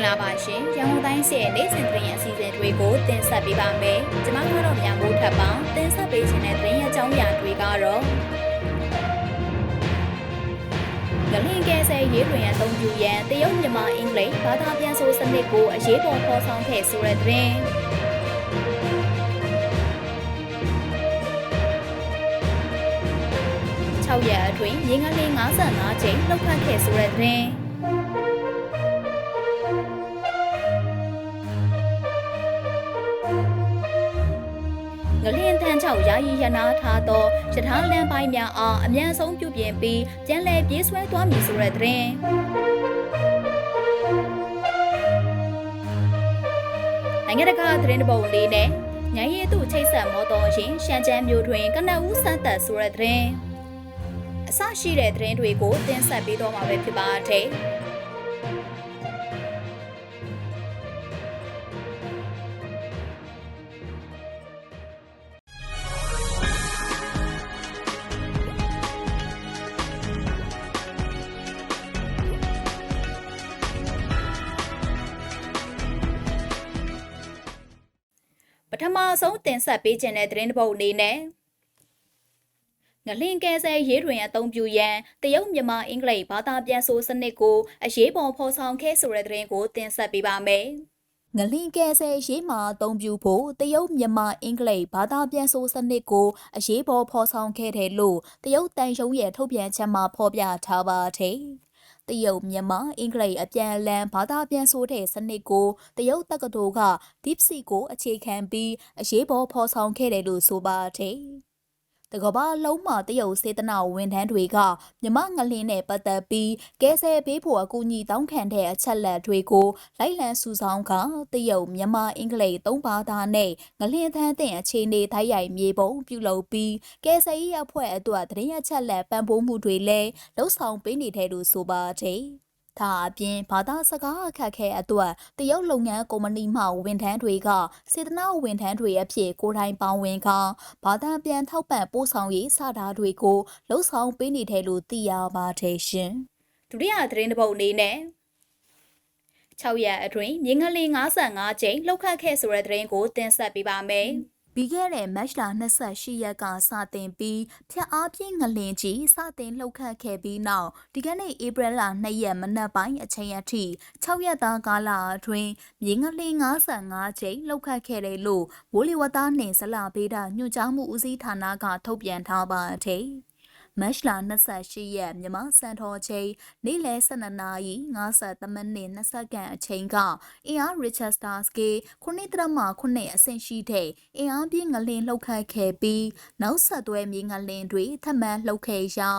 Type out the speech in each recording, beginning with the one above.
င်္ဂလာပါရှင်ရန်ကုန်တိုင်းစီရဲ့နေ့စဉ်သတင်းရအစီအစဉ်တွေကိုတင်ဆက်ပေးပါမယ်ကျွန်မကတော့မြန်မိုးထပ်ပါတင်ဆက်ပေးခြင်းတဲ့သတင်းရအကြောင်းအရာတွေကတော့ဂလင်ကဲဆယ်ရေးတွင်အသုံးပြုရန်တရုတ်မြန်မာအင်္ဂလိပ်ဘာသာပြန်ဆိုစနစ်ကိုအရေးပေါ်ဖော်ဆောင်ခဲ့ဆိုတဲ့သတင်း6ရက်အတွင်းရေငလင်း55ချိန်လောက်ခတ်ခဲ့ဆိုတဲ့သတင်းင လင်းထန်းချောက်ယာယီရနာထားသောယထာလန်ပိုင်းများအားအမြန်ဆုံးပြုပြင်ပြီးပြန်လည်ပြေးဆွဲသွားမည်ဆိုတဲ့သတင်းနိုင်ငံတကာသတင်းတပုတ်လေးနဲ့ညရည်သူချိတ်ဆက်မောတော်ရင်ရှမ်းချမ်းမျိုးတွင်ကနအူးစမ်းသက်ဆိုတဲ့သတင်းအစရှိတဲ့သတင်းတွေကိုတင်ဆက်ပေးတော့မှာပဲဖြစ်ပါတယ်။ ထမဆုံးတင်ဆက်ပေးခြင်းတဲ့သတင်းတစ်ပုဒ်အနေနဲ့ငလင်ကဲဆယ်ရေးတွင်အသုံးပြုရန်တရုတ်မြန်မာအင်္ဂလိပ်ဘာသာပြန်ဆိုစနစ်ကိုအရေးပေါ်ဖော်ဆောင်ခဲ့ဆိုတဲ့သတင်းကိုတင်ဆက်ပေးပါမယ်။ငလင်ကဲဆယ်ရေးမှာအသုံးပြုဖို့တရုတ်မြန်မာအင်္ဂလိပ်ဘာသာပြန်ဆိုစနစ်ကိုအရေးပေါ်ဖော်ဆောင်ခဲ့တယ်လို့တရုတ်တန်ယုံရဲ့ထုတ်ပြန်ချက်မှာဖော်ပြထားပါတယ်။ တရုတ်မြန်မာအင်္ဂလိပ်အပြန်အလှန်ဘာသာပြန်ဆိုတဲ့စနစ်ကိုတရုတ်တက္ကသိုလ်က DeepSeek ကိုအခြေခံပြီးအရေးပေါ်ဖော်ဆောင်ခဲ့တယ်လို့ဆိုပါတယ်။ တကဘာလုံးမှာတရုတ်စေတနာဝန်ထမ်းတွေကမြမငလင်းနဲ့ပတ်သက်ပြီးကဲဆယ်ပေးဖို့အကူအညီတောင်းခံတဲ့အချက်လက်တွေကိုလိုက်လံစုဆောင်ကတရုတ်မြမအင်္ဂလိပ်သုံးဘာသာနဲ့ငလင်းသန်းတဲ့အခြေအနေထိုက်ရိုက်မြေပုံပြုလုပ်ပြီးကဲဆယ်ရေးအဖွဲ့အတွက်တရင်အချက်လက်ပံ့ပိုးမှုတွေလည်းလှုပ်ဆောင်ပေးနေတဲ့လို့ဆိုပါတယ်။ ဒါအပြင်ဘာသာစကားအခက်ခဲအတွက်တရုတ်လုပ်ငန်းကုမ္ပဏီမှဝန်ထမ်းတွေကစေတနာဝန်ထမ်းတွေအဖြစ်ကိုယ်တိုင်ပါဝင်ကဘာသာပြန်ထောက်ပံ့ပို့ဆောင်ရေးစတာတွေကိုလှုပ်ဆောင်ပေးနေတယ်လို့သိရပါတယ်ရှင်။ဒုတိယသတင်းတစ်ပုဒ်အနေနဲ့6ရက်အတွင်းမြင်းငလင်း55ကျိန်လှုပ်ခတ်ခဲ့ဆိုတဲ့သတင်းကိုတင်ဆက်ပေးပါမယ်။ ပြီးခဲ့တဲ့မတ်လ28ရက်ကစတင်ပြီးဖြတ်အားပြင်းငလင်ကြီးစတင်လှုပ်ခတ်ခဲ့ပြီးနောက်ဒီကနေ့ဧပြီလ2ရက်မနက်ပိုင်းအချိန်အထိ6ရက်သားကာလအတွင်းမြေငလင်55ချိန်လှုပ်ခတ်ခဲ့တယ်လို့ဝိုလီဝတာနှင့်ဇလာဘေးတာညွှန်ကြားမှုဦးစီးဌာနကထုတ်ပြန်ထားပါတယ်။ မတ်လ28ရက်မြန်မာစံတော်ချိန်နေ့လယ်12နာရီ53မိနစ်20စက္ကန့်အချိန်ကအင်အား Richester scale 9.9အဆင့်ရှိတဲ့အင်အားပြင်းငလင်လှုပ်ခတ်ခဲ့ပြီးနောက်ဆက်တွဲမြေငလင်တွေထပ်မံလှုပ်ခဲ့ရာ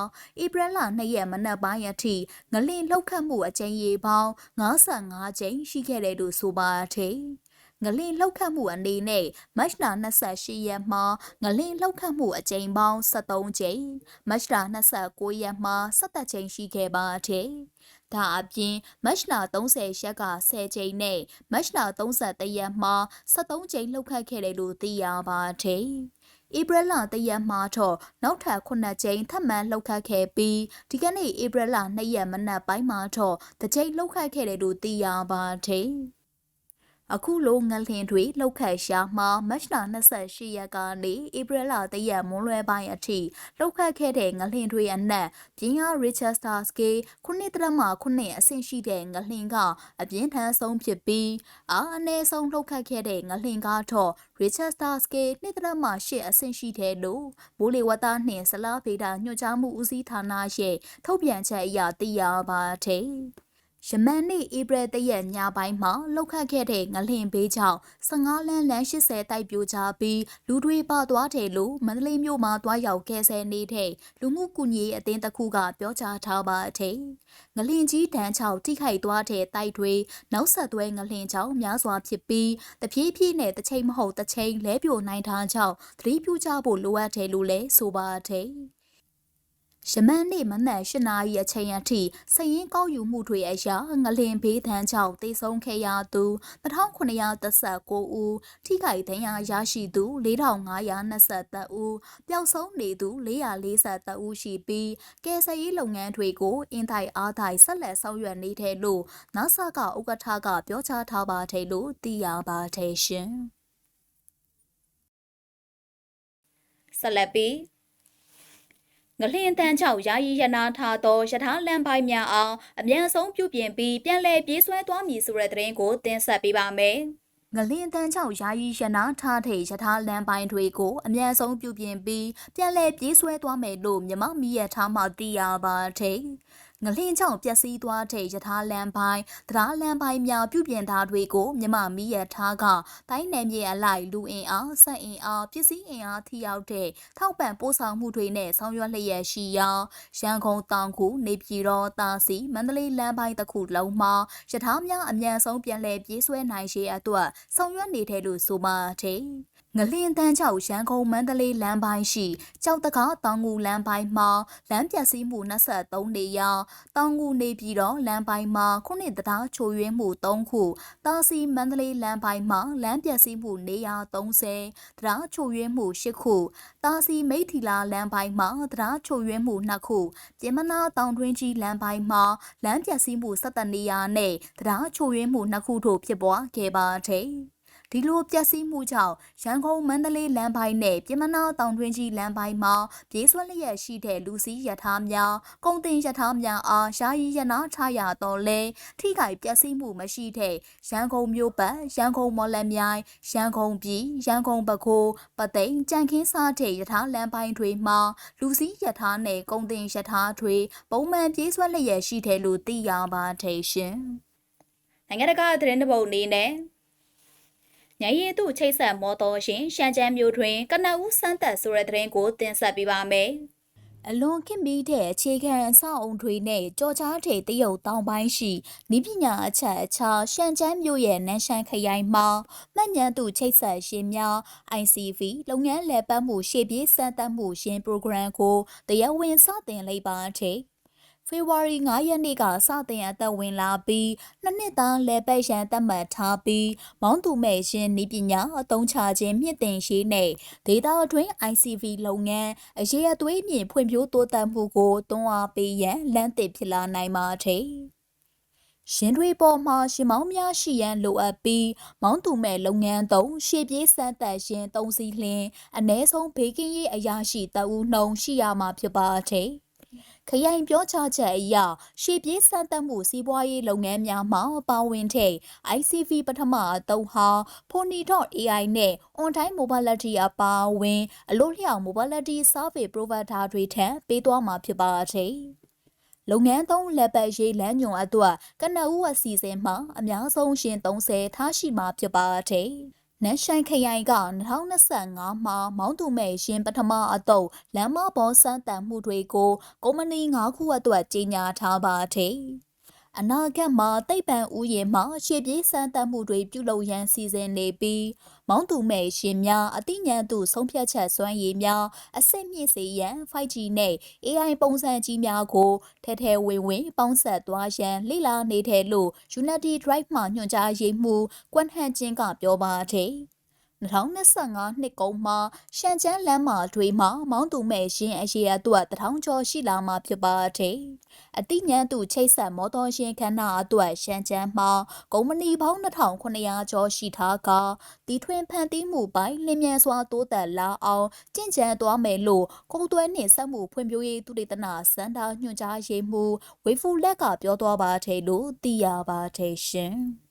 ဧပြီလ2ရက်မနက်ပိုင်းအထိငလင်လှုပ်ခတ်မှုအကြိမ်ရေပေါင်း55ကြိမ်ရှိခဲ့တယ်လို့ဆိုပါတယ်။ ငလင်လှုပ်ခတ်မှုအနေနဲ့မတ်လ28ရက်မှာငလင်လှုပ်ခတ်မှုအကြိမ်ပေါင်း73ကြိမ်မတ်လ29ရက်မှာ17ကြိမ်ရှိခဲ့ပါတယ်။ဒါအပြင်မတ်လ30ရက်က10ကြိမ်နဲ့မတ်လ31ရက်မှာ73ကြိမ်လှုပ်ခတ်ခဲ့တယ်လို့သိရပါတယ်။ဧပြီလတရက်မှာတော့နောက်ထပ်9ကြိမ်ထပ်မံလှုပ်ခတ်ခဲ့ပြီးဒီကနေ့ဧပြီလ2ရက်မနက်ပိုင်းမှာတော့တကြိမ်လှုပ်ခတ်ခဲ့တယ်လို့သိရပါတယ်။ အခုလိုငလင်တွေလှုပ်ခတ်ရှာမှာမတ်လ28ရက်ကနေဧပြီလ3ရက်မွန်းလွဲပိုင်းအထိလှုပ်ခတ်ခဲ့တဲ့ငလင်တွေအနက်ပြင်းအား Richester scale 9.9အဆင့်ရှိတဲ့ငလင်ကအပြင်းထန်ဆုံးဖြစ်ပြီးအားအနည်းဆုံးလှုပ်ခတ်ခဲ့တဲ့ငလင်ကတော့ Richester scale 2.8အဆင့်ရှိတယ်လို့မိုးလေဝသနှင့်ဇလားဗေဒညွှန်ကြားမှုဦးစီးဌာနရဲ့ထုတ်ပြန်ချက်အရသိရပါတယ်။ ယမန်နေ့ဧပြီတရက်ညပိုင်းမှာလှုပ်ခတ်ခဲ့တဲ့ငလင်ဘေးကြောင့်15လမ်းလမ်း80တိုက်ပြိုကျပြီးလူတွေပါသွားတယ်လို့မန္တလေးမြို့မှာတွားရောက်ကဲဆယ်နေတဲ့လူမှုကူညီရေးအသင်းတစ်ခုကပြောကြားထားပါတယ်။ငလင်ကြီးတန်းချောက်ထိခိုက်သွားတဲ့တိုက်တွေနောက်ဆက်တွဲငလင်ကြောင့်များစွာဖြစ်ပြီးတပြေးပြေးနဲ့တစ်ချိန်မဟုတ်တစ်ချိန်လဲပြိုနိုင်တာကြောင့်သတိပြုကြဖို့လိုအပ်တယ်လို့လည်းဆိုပါတယ်။ ယမန်နေ့မနက်၈နာရီအချိန်အထိစည်ရင်ကောက်ယူမှုတွေအရငလင်ဘေးထန်းကြောင့်တေဆုံးခဲ့ရသူ1939ဦးထိခိုက်ဒဏ်ရာရရှိသူ4523ဦးပျောက်ဆုံးနေသူ443ဦးရှိပြီးကယ်ဆယ်ရေးလုပ်ငန်းတွေကိုအင်တိုင်အားတိုင်ဆက်လက်ဆောင်ရွက်နေတဲ့လို့ NASA ကဥက္ကဋ္ဌကပြောကြားထားပါတယ်လို့သိရပါတယ်ရှင်ဆက်လက်ပြီး ငလျင်တန်းချောက်ယာယီရနာထားသောယထာလန်ပိုင်းများအောင်အမြန်ဆုံးပြုပြင်ပြီးပြန်လည်ပြေးဆွဲသွားမည်ဆိုတဲ့သတင်းကိုတင်ဆက်ပေးပါမယ်။ငလင်းတန်းချောက်ယာယီရနာထားတဲ့ယထာလန်ပိုင်းတွေကိုအမြန်ဆုံးပြုပြင်ပြီးပြန်လည်ပြေးဆွဲသွားမယ်လို့မြမမီးရထားမှသိရပါတယ်။ ငလင်းချောင်ပျက်စီးသွားတဲ့ယထာလန်ပိုင်းတရားလန်ပိုင်းများပြုပြင်ထားတွေကိုမြမမီးရထားကတိုင်းနယ်မြေအလိုက်လူအင်အားစက်အင်အားပစ္စည်းအင်အားထိရောက်တဲ့ထောက်ပံ့ပို့ဆောင်မှုတွေနဲ့ဆောင်ရွက်လျက်ရှိရာရန်ကုန်တောင်ခုနေပြည်တော်တာစီမန္တလေးလမ်းပိုင်းတစ်ခုလုံးမှာယထာများအမြန်ဆုံးပြန်လည်ပြေးဆွဲနိုင်ရေးအတွက်ဆောင်ရွက်နေတဲ့လို့ဆိုပါတယ် ငလင်းတန်းချောက်ရန်ကုန်မန္တလေးလမ်းပိုင်းရှိကြောက်တကားတောင်ငူလမ်းပိုင်းမှာလမ်းပြစီးမှု23နေရာတောင်ငူနေပြည်တော်လမ်းပိုင်းမှာခုနှစ်တရားချိုရွေးမှု3ခုတာစီမန္တလေးလမ်းပိုင်းမှာလမ်းပြစီးမှုနေရာ30တရားချိုရွေးမှု8ခုတာစီမိထီလာလမ်းပိုင်းမှာတရားချိုရွေးမှု2ခုပြင်မနာတောင်တွင်းကြီးလမ်းပိုင်းမှာလမ်းပြစီးမှု17နေရာနဲ့တရားချိုရွေးမှု2ခုတို့ဖြစ်ပွားခဲ့ပါတယ် ဒီလိုပျက်စီးမှုကြောင့်ရန်ကုန်မန္တလေးလမ်းပိုင်းနဲ့ပြည်မနာတောင်တွင်းကြီးလမ်းပိုင်းမှာပြေးဆွဲလျက်ရှိတဲ့လူစီးရထားများကုန်တင်ရထားများအားယာယီရနာချရတော့လဲထိခိုက်ပျက်စီးမှုမရှိတဲ့ရန်ကုန်မြို့ပတ်ရန်ကုန်မော်လမြိုင်ရန်ကုန်ပြည်ရန်ကုန်ပခိုးပသိမ်ကြံခင်းစားတဲ့ရထားလမ်းပိုင်းတွေမှာလူစီးရထားနဲ့ကုန်တင်ရထားတွေပုံမှန်ပြေးဆွဲလျက်ရှိတယ်လို့သိရပါတယ်ရှင်နိုင်ငံတကာသတင်းတပုတ်အနေနဲ့ ညရင်သူချိတ်ဆက်မော်တော်ရှင်ရှမ်းချမ်းမျိုးတွင်ကနဦးစမ်းသက်ဆိုတဲ့သတင်းကိုတင်ဆက်ပေးပါမယ်။အလွန်ခင်ပြီးတဲ့အခြေခံအဆောက်အုံတွေနဲ့ကြော်ကြားထေတရုတ်တောင်ပိုင်းရှိနိပညာအချက်အခြာရှမ်းချမ်းမျိုးရဲ့နန်းရှမ်းခရိုင်မှာမှတ်ဉာဏ်သူချိတ်ဆက်ရှင်များ ICV လုပ်ငန်းလည်ပတ်မှုရှေ့ပြေးစမ်းသပ်မှုရှင် program ကိုတရားဝင်စတင်လိုက်ပါတဲ့ ဖေဖော်ဝါရီ9ရက်နေ့ကစတင်အသက်ဝင်လာပြီးနှစ်နှစ်သားလဲပတ်ရန်သတ်မှတ်ထားပြီးမောင်းသူမဲ့ရှင်ဤပညာအသုံးချခြင်းမြင့်တင်ရှိနဲ့ဒေတာအတွင်း ICV လုပ်ငန်းအရေးအသွေးမြင့်ဖွံ့ဖြိုးတိုးတက်မှုကိုတွန်းအားပေးရန်လမ်းသစ်ဖြစ်လာနိုင်ပါသည်ရှင်တွေပေါ်မှာရှင်မောင်းများရှိရန်လိုအပ်ပြီးမောင်းသူမဲ့လုပ်ငန်းသုံးရှေ့ပြေးစမ်းသက်ရှင်သုံးစီလင်းအ ਨੇ ဆုံးဘေးကင်းရေးအရာရှိတအူးနှုံရှိရမှာဖြစ်ပါသည် ခရိုင်ပြောကြားချက်အရရှေ့ပြေးစမ်းသပ်မှုစီးပွားရေးလုပ်ငန်းများမှာပါဝင်တဲ့ ICV ပထမအတုံးဟာ Pony.ai နဲ့ on-time mobility အပါအဝင် အလို့လျောက် mobility service provider တွေထံပေးသွားမှာဖြစ်ပါတယ်။လုပ်ငန်းသုံးလက်ပတ်ရေးလမ်းညွန်အတွက်ကနအူးအစီအစဉ်မှာအများဆုံးရှင်30ထားရှိမှာဖြစ်ပါတယ်။ နန်းရှိုင်းခရိုင်က2025မှာမောင်းသူမဲ့ရှင်ပထမအတုပ်လမ်းမပေါ်စမ်းတန်မှုတွေကိုကုမ္ပဏီ၅ခုအတွက်ကြီးညာထားပါတယ်။ အနာဂတ်မှာတိတ်ပံဥယျာဉ်မှာရှေ့ပြေးစမ်းသပ်မှုတွေပြုလုပ်ရန်စီစဉ်နေပြီးမောင်းသူမဲ့ရှင်များအသိဉာဏ်သူဆုံးဖြတ်ချက်စွမ်းရည်များအဆင့်မြင့်စေရန် 5G နဲ့ AI ပုံစံကြီးများကိုထဲထဲဝင်ဝင်ပေါင်းဆက်သွားရန်လေ့လာနေတဲ့လို့ Unity Drive မှညွှန်ကြားရေးမှူးကွမ်ဟန်ကျင်းကပြောပါတယ်။ 2025နှစ်ကုန်မှာရှန်ကျန်းလမ်းမတွေမှာမောင်းသူမဲ့ရှင်အရေးအတွက်တထောင်ကျော်ရှိလာမှာဖြစ်ပါတယ်။အတိညာသူချိတ်ဆက်မော်တော်ရှင်ခန္ဓာအတွက်ရှန်ကျန်းမှာကုမ္ပဏီပေါင်း2900ကျော်ရှိထားကတီထွင်ဖန်တီးမှုပိုင်းလင်းမြန်စွာတိုးတက်လာအောင်ကြင်ကြံသွားမယ်လို့ကုန်သွယ်နှင့်စက်မှုဖွံ့ဖြိုးရေးသုတေသနစင်တာညွှန်ကြားရေးမှူးဝေဖူလက်ကပြောသွားပါတယ်လို့သိရပါတယ်ရှင်။